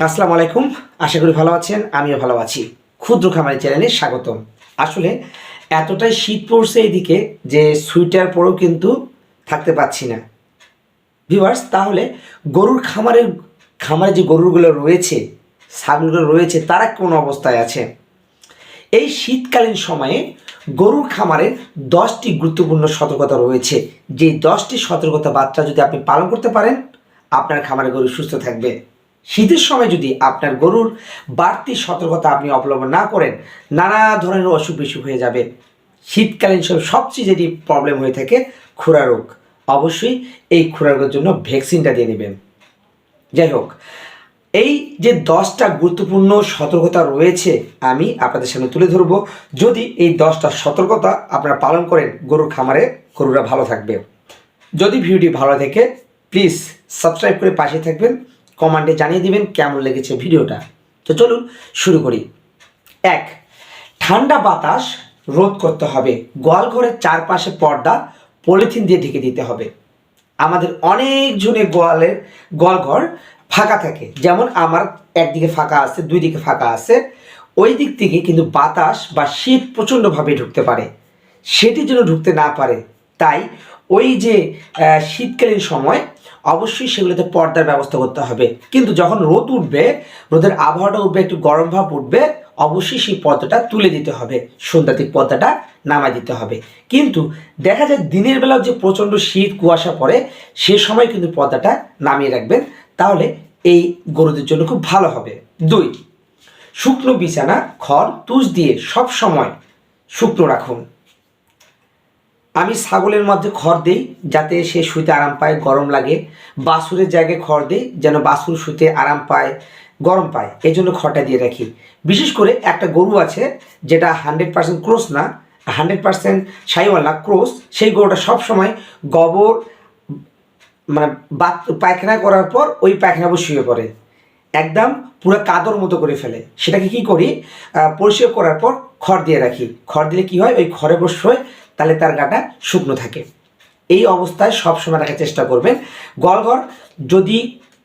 আসসালামু আলাইকুম। আশা করি ভালো আছেন, আমিও ভালো আছি। ক্ষুদ্র খামারি চ্যানেলে স্বাগতম। আসলে এতটাই শীত পড়ছে এদিকে যে সুইটার পরেও কিন্তু থাকতে পাচ্ছি না। ভিউয়ার্স তাহলে গরুর খামারের, খামারে যে গরুগুলো রয়েছে, ছাগলগুলো রয়েছে, তারা কোন অবস্থায় আছে? এই শীতকালীন সময়ে গরুর খামারের দশটি গুরুত্বপূর্ণ সতর্কতা রয়েছে। যে দশটি সতর্কতা বার্তা যদি আপনি পালন করতে পারেন, আপনার খামারে গরু সুস্থ থাকবে। শীতের সময় যদি আপনার গরুর বাড়তি সতর্কতা আপনি অবলম্বন না করেন, নানা ধরনের অসুখ বিসুখ হয়ে যাবে। শীতকালীন সময় সবচেয়ে যেটি প্রবলেম হয়ে থাকে, খুরা রোগ। অবশ্যই এই খুরা রোগের জন্য ভ্যাকসিনটা দিয়ে নেবেন। যাই হোক, এই যে দশটা গুরুত্বপূর্ণ সতর্কতা রয়েছে, আমি আপনাদের সামনে তুলে ধরবো। যদি এই দশটা সতর্কতা আপনারা পালন করেন গরুর খামারে, গরুরা ভালো থাকবে। যদি ভিডিওটি ভালো থাকে প্লিজ সাবস্ক্রাইব করে পাশে থাকবেন। কমেন্টে জানিয়ে দিবেন কেমন লেগেছে ভিডিওটা। তো চলুন শুরু করি। এক, ঠান্ডা বাতাস রোধ করতে হবে। গোয়ালঘরের চারপাশে পর্দা পলিথিন দিয়ে ঢেকে দিতে হবে। আমাদের অনেকজনের গোয়ালের গোয়ালঘর ফাঁকা থাকে। যেমন আমার একদিকে ফাঁকা আছে দুই দিকে ফাঁকা আছে। ওই দিক থেকে কিন্তু বাতাস বা শীত প্রচণ্ডভাবে ঢুকতে পারে। সেটি যেন ঢুকতে না পারে। তাই ওই যে শীতকালীন সময় অবশ্যই সেগুলোতে পর্দার ব্যবস্থা করতে হবে। কিন্তু যখন রোদ উঠবে, রোদের আবহাওয়াটা উঠবে, একটু গরম ভাব উঠবে, অবশ্যই সেই পর্দাটা তুলে দিতে হবে। সন্ধ্যাতিক পর্দাটা নামায় দিতে হবে। কিন্তু দেখা যায় দিনের বেলাও যে প্রচণ্ড শীত, কুয়াশা পড়ে, সে সময় কিন্তু পর্দাটা নামিয়ে রাখবেন। তাহলে এই গরুদের জন্য খুব ভালো হবে। দুই, শুকনো বিছানা, খড়, তুষ দিয়ে সব সময় শুকনো রাখুন। আমি ছাগলের মধ্যে খড় দিই যাতে সে শুতে আরাম পায়, গরম লাগে। বাছুরের জায়গায় খড় দিই যেন বাছুর শুতে আরাম পায়, গরম পায়। এই জন্য খড়টা দিয়ে রাখি। বিশেষ করে একটা গরু আছে যেটা হান্ড্রেড পার্সেন্ট ক্রোস না হান্ড্রেড পার্সেন্ট সাইওয়াল ক্রোস সেই গরুটা সবসময় গোবর মানে বাত পায়খানা করার পর ওই পায়খানা শুয়ে পড়ে। একদম পুরো কাদর মতো করে ফেলে। সেটাকে কি করি? পরিষ্কার করার পর খড় দিয়ে রাখি। খড় দিলে কি হয়? ওই খড়ে বসে তাহলে তার গাটা শুকনো থাকে। এই অবস্থায় সবসময় রাখার চেষ্টা করবেন। গলঘর যদি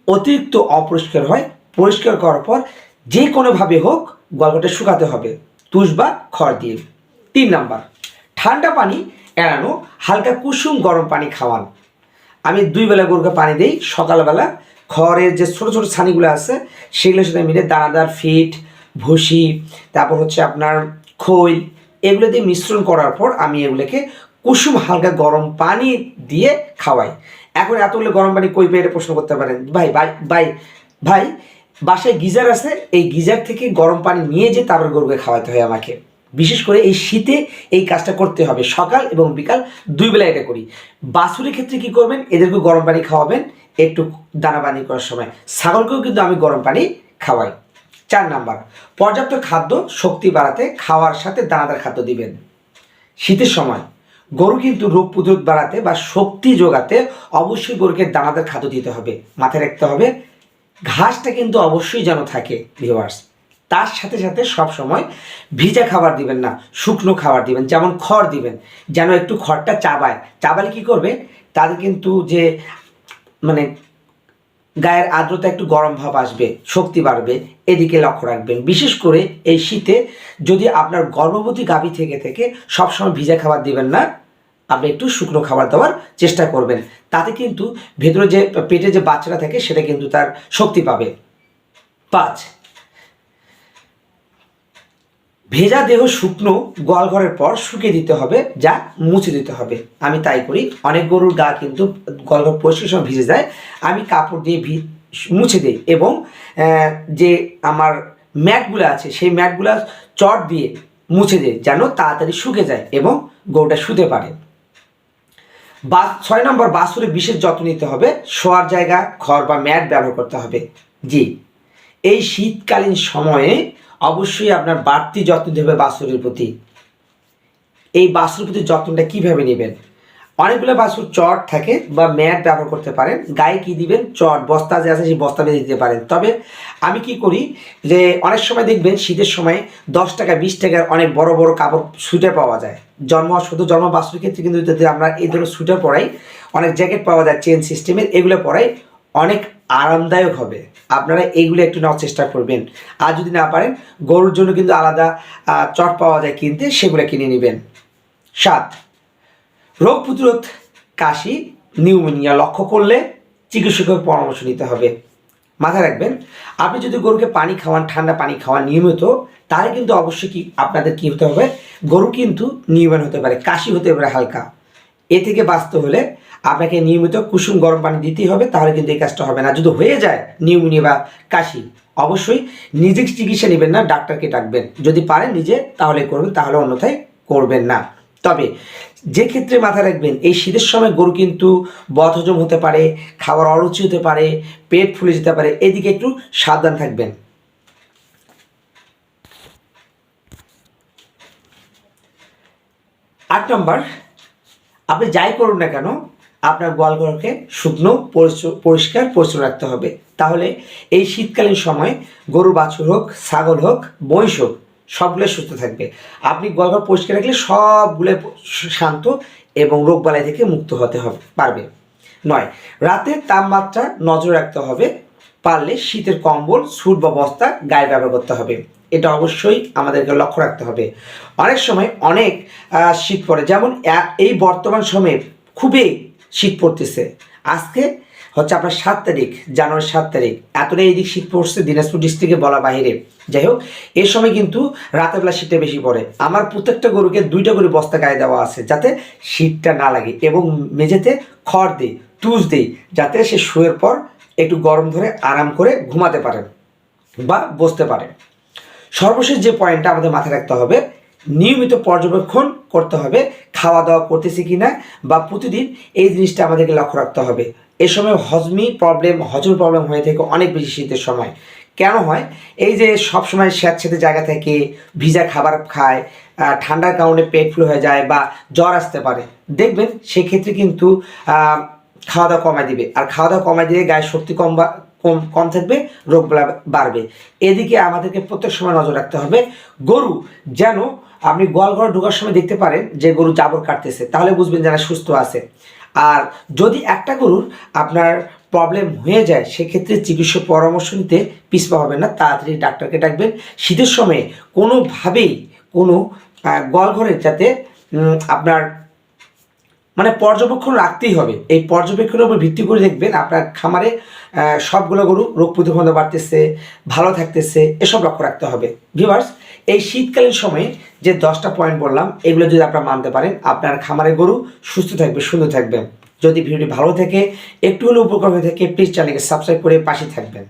অতিরিক্ত অপরিষ্কার হয়, পরিষ্কার করার পর যে কোনোভাবে হোক গলঘরটা শুকাতে হবে। তুষ বা খড় দিয়ে। তিন নাম্বার, ঠান্ডা পানি এড়ানো, হালকা কুসুম গরম পানি খাওয়ান। আমি দুই বেলা গরুকে পানি দিই, সকালবেলা খড়ের যে ছোটো ছোটো ছানিগুলো আছে, সেগুলোর সাথে মিলে দানাদার, ফিট, ভুসি, তারপর হচ্ছে আপনার খৈল এগুলো দিয়ে মিশ্রণ করার পর আমি এগুলোকে কুসুম হালকা গরম পানি দিয়ে খাওয়াই। এখন এতগুলো গরম পানি কই পেয়ে প্রশ্ন করতে পারেন? ভাই ভাই ভাই ভাই, বাসায় গিজার আছে, এই গিজার থেকে গরম পানি নিয়ে যে তারপর গরুকে খাওয়াতে হয় আমাকে। বিশেষ করে এই শীতে এই কাজটা করতে হবে, সকাল এবং বিকাল দুই বেলা এটা করি। বাছুরের ক্ষেত্রে কি করবেন? এদেরকে গরম পানি খাওয়াবেন একটু দানা পানি করার সময়। ছাগলকেও কিন্তু আমি গরম পানি খাওয়াই। চার নাম্বার, পর্যাপ্ত খাদ্য শক্তি বাড়াতে খাওয়ার সাথে দানাদার খাদ্য দিবেন। শীতের সময়, গরু কিন্তু রোগ প্রতিরোধ বাড়াতে বা শক্তি যোগাতে অবশ্যই গরুকে দানাদার খাদ্য দিতে হবে, মাথায় রাখতে হবে। ঘাসটা কিন্তু অবশ্যই যেন থাকে ভিওয়ার্স তার সাথে সাথে সব সময় ভিজা খাবার দিবেন না, শুকনো খাবার দিবেন, যেমন খড় দিবেন। যেন একটু খড়টা চাবায়। চাবালে কি করবে? তাদের কিন্তু যে মানে গায়ের আর্দ্রতা একটু গরম ভাব আসবে, শক্তি বাড়বে, এদিকে লক্ষ্য রাখবেন। বিশেষ করে এই শীতে যদি আপনার গর্ভবতী গাভী থেকে থেকে সবসময় ভিজা খাবার দিবেন না, আপনি একটু শুকনো খাবার দেওয়ার চেষ্টা করবেন। তাতে কিন্তু ভেতরে যে পেটে যে বাচ্চাটা থাকে সেটা কিন্তু তার শক্তি পাবে। পাঁচ ভেজা দেহ শুকনো গোয়াল ঘরের পর শুকিয়ে দিতে হবে, যা মুছে দিতে হবে। আমি তাই করি। অনেক গরুর গা কিন্তু গোয়ালঘর পরিষ্কার সময় ভিজে যায়। আমি কাপড় দিয়ে মুছে দিই এবং যে আমার ম্যাটগুলো আছে, সেই ম্যাটগুলো চট দিয়ে মুছে দিই, যেন তাড়াতাড়ি শুকে যায় এবং গরুটা শুতে পারে। বা ছয় নম্বর বাছুরে বিশেষ যত্ন নিতে হবে। শোয়ার জায়গা, ঘর বা ম্যাট ব্যবহার করতে হবে। জি। এই শীতকালীন সময়ে অবশ্যই আপনার বাড়তি যত্ন দেবে হবে বাছুরের প্রতি। এই বাছুর প্রতি যত্নটা কীভাবে নেবেন? অনেকগুলো বাছুর চট থাকে বা ম্যাট ব্যবহার করতে পারেন। গায়ে কি দিবেন? চট। বস্তা যে আছে, সেই বস্তা বেঁধে দিতে পারেন। তবে আমি কি করি যে, অনেক সময় দেখবেন শীতের সময় দশ টাকা, বিশ টাকার অনেক বড় বড় কাপড় সুইটার পাওয়া যায়। জন্ম, শুধু জন্ম বাছুরের ক্ষেত্রে কিন্তু যদি আমরা এই ধরনের সুইটার পরাই। অনেক জ্যাকেট পাওয়া যায় চেন সিস্টেমের এগুলো পরাই। অনেক আরামদায়ক হবে। আপনারা এইগুলো একটু নেওয়ার চেষ্টা করবেন। আর যদি না পারেন, গরুর জন্য কিন্তু আলাদা চট পাওয়া যায় কিনতে, সেগুলো কিনে নেবেন। সাত, রোগ প্রতিরোধ কাশি, নিউমোনিয়া লক্ষ্য করলে চিকিৎসকের পরামর্শ নিতে হবে। মাথায় রাখবেন, আপনি যদি গরুকে পানি খাওয়ান, ঠান্ডা পানি খাওয়ান নিয়মিত, তাহলে কিন্তু অবশ্যই কি আপনাদের কী হতে হবে? গরু কিন্তু নিয়মন হতে পারে, কাশি হতে পারে হালকা। এ থেকে বাঁচতে হলে আপনাকে নিয়মিত কুসুম গরম পানি দিতেই হবে, তাহলে কিন্তু এই কাজটা হবে না। যদি হয়ে যায় নিউমোনিয়া বা কাশি, অবশ্যই নিজে চিকিৎসা নেবেন না, ডাক্তারকে ডাকবেন। যদি পারেন নিজে, তাহলে করবেন, তাহলে অন্যথায় করবেন না। তবে যে ক্ষেত্রে মাথায় রাখবেন, এই শীতের সময় গরু কিন্তু বদহজম হতে পারে খাবার অরুচি হতে পারে, পেট ফুলে যেতে পারে, এদিকে একটু সাবধান থাকবেন। আট নম্বর, আপনি যাই করুন না কেন আপনার গোয়ালঘরকে শুকনো, পরিষ্কার পরিচ্ছন্ন রাখতে হবে। তাহলে এই শীতকালীন সময় গরু, বাছুর হোক, ছাগল হোক, মহিষ হোক, সবগুলো সুস্থ থাকবে। আপনি গোয়ালঘর পরিষ্কার রাখলে সবগুলো শান্ত এবং রোগবালাই থেকে মুক্ত হতে হবে, পারবে। নয়, রাতে তাপমাত্রা নজর রাখতে হবে। পারলে শীতের কম্বল, স্যুট বা বস্তা গায়ে ব্যবহার করতে হবে। এটা অবশ্যই আমাদেরকে লক্ষ্য রাখতে হবে। অনেক সময় অনেক শীত পড়ে। যেমন এই বর্তমান সময়ে খুবই শীত পড়তেছে। আজকে হচ্ছে আপনার সাত তারিখ, জানুয়ারি সাত তারিখ। এতটাই এইদিক শীত পড়ছে দিনাজপুর ডিস্ট্রিক্টে বলা বাহিরে। যাই হোক এই সময় কিন্তু রাতের বেলা শীতটা বেশি পড়ে। আমার প্রত্যেকটা গরুকে দুইটা করে বস্তা গায়ে দেওয়া আছে যাতে শীতটা না লাগে এবং মেঝেতে খড় দিই, তুষ দিই, যাতে সে শুয়ের পর একটু গরম ধরে আরাম করে ঘুমাতে পারে বা বসতে পারে। সর্বশেষ যে পয়েন্টটা আমাদের মাথায় রাখতে হবে, নিয়মিত পর্যবেক্ষণ করতে হবে খাওয়া দাওয়া করতেছি কিনা বা প্রতিদিন এই জিনিসটা আমাদেরকে লক্ষ্য রাখতে হবে। এই সময় হজমি প্রবলেম হজম প্রবলেম হয়ে থাকে অনেক বেশি শীতের সময়। কেন হয়? এই যে সব সময় স্যাঁতস্যাঁতে জায়গা থেকে ভিজা খাবার খায় ঠান্ডার কারণে পেট ফুলে হয়ে যায় বা জ্বর আসতে পারে। দেখবেন সেক্ষেত্রে কিন্তু খাওয়া দাওয়া কমায় দিবে। আর খাওয়া দাওয়া কমায় দিলে গায়ে শক্তি কম কম কম থাকবে, রোগ বাড়বে। এদিকে আমাদেরকে প্রত্যেক সময় নজর রাখতে হবে, গরু যেন আপনি গোয়ালঘর ঢোকার সময় দেখতে পারেন যে গরু জাবর কাটতেছে, তাহলে বুঝবেন যেন সুস্থ আছে। আর যদি একটা গরুর আপনার প্রবলেম হয়ে যায়, সেক্ষেত্রে চিকিৎসক পরামর্শ নিতে পিছপা হবেন না, তাড়াতাড়ি ডাক্তারকে ডাকবেন। শীতের সময়ে কোনোভাবেই কোনো গোয়ালঘরের যাতে আপনার মানে পর্যবেক্ষণ রাখতেই হবে। এই পর্যবেক্ষণের উপর ভিত্তি করে দেখবেন আপনার খামারে সবগুলো গরু রোগ প্রতিরোধ বাড়তেছে, ভালো থাকতেছে, এসব লক্ষ্য রাখতে হবে। ভিভার্স এই শীতকালীন সময়ে যে দশটা পয়েন্ট বললাম, এগুলো যদি আপনারা মানতে পারেন, আপনার খামারে গরু সুস্থ থাকবে, সুন্দর থাকবে। যদি ভিডিওটি ভালো থাকে, একটু হলেও উপকার হয়ে থাকে প্লিজ চ্যানেলকে সাবস্ক্রাইব করে পাশে থাকবেন।